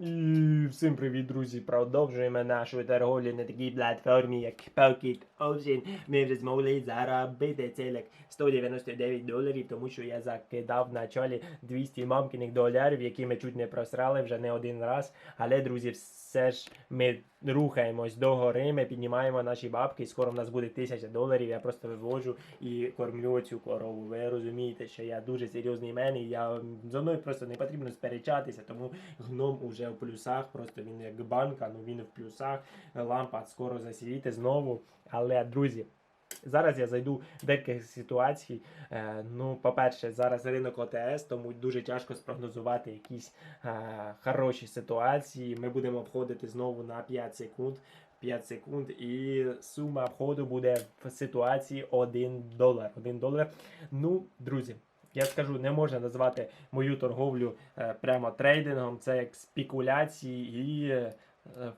І всім привіт, друзі! Продовжуємо нашу торговлю на такій платформі, як Pocket Ocean. Ми вже змогли заробити цілих 199 доларів, тому що я закидав на чолі 200 мамкиних доларів, які ми чуть не просрали вже не один раз. Але, друзі, все ж ми рухаємось до гори, ми піднімаємо наші бабки. Скоро в нас буде тисяча доларів. Я просто вивожу і кормлю цю корову. Ви розумієте, що я дуже серйозний мен, і я зо мною просто не потрібно сперечатися, тому гном уже в плюсах, просто він як банка, ну він в плюсах. Лампа скоро засвіти знову. Але, друзі. Зараз я зайду в декілька ситуацій. Е, ну, по-перше, зараз ринок ОТС, тому дуже тяжко спрогнозувати якісь е, хороші ситуації. Ми будемо обходити знову на 5 секунд. 5 секунд, і сума обходу буде в ситуації 1 долар. 1 долар. Ну, друзі, я скажу, не можна назвати мою торговлю е, прямо трейдингом. Це як спекуляції і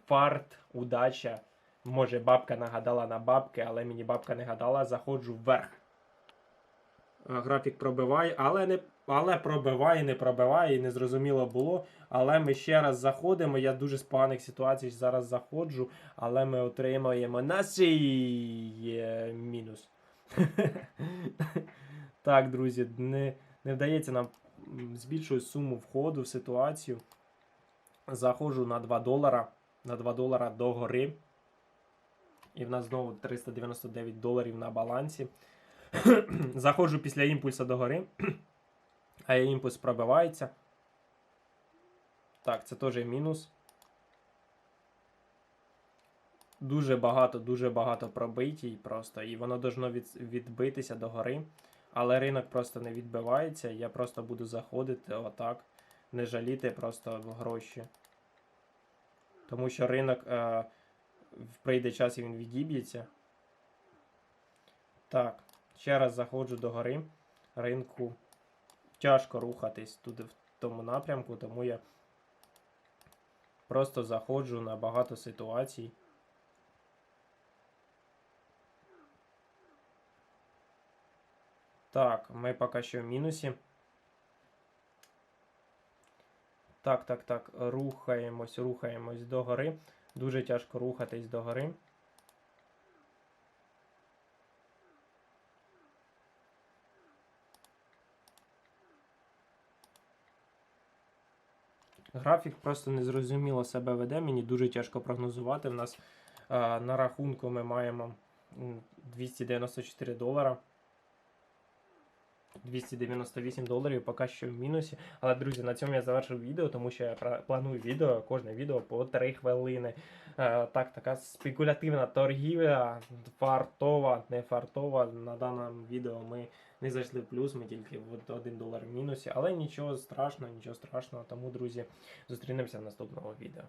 фарт, удача. Може, бабка нагадала на бабки, але мені бабка не гадала, заходжу вверх. Е, Графік пробиває, але не але пробиває, не пробиває, і незрозуміло було. Але ми ще раз заходимо. Я дуже з поганих ситуацій зараз заходжу, але ми отримаємо наший е, мінус. Так, друзі, не, вдається нам збільшую суму входу в ситуацію. Заходжу на 2 долара. На 2 долара до гори. І в нас знову 399 доларів на балансі. Заходжу після імпульсу до гори. А імпульс пробивається. Так, це теж мінус. Дуже багато, дуже багато пробитій просто. І воно должно від, відбитися до гори. Але ринок просто не відбивається. Я просто буду заходити отак. Не жаліти просто гроші. Тому що ринок. Е, прийде час і він відіб'ється. Так, ще раз заходжу до гори. Ринку тяжко рухатись туди в тому напрямку, тому я просто заходжу на багато ситуацій. Так, ми поки що в мінусі. Так, так, так, рухаємось, рухаємось до гори. Дуже тяжко рухатись до гори. Графік просто незрозуміло себе веде, мені дуже тяжко прогнозувати. У нас е, на рахунку ми маємо 294 долара. 298 доларів поки що в мінусі. Але, друзі, на цьому я завершив відео, тому що я планую відео, кожне відео по 3 хвилини. Е, так, така спекулятивна торгівля, фартова, не фартова. На даному відео ми не зайшли в плюс, ми тільки в 1 долар в мінусі. Але нічого страшного, нічого страшного. Тому, друзі, зустрінемося в наступному відео.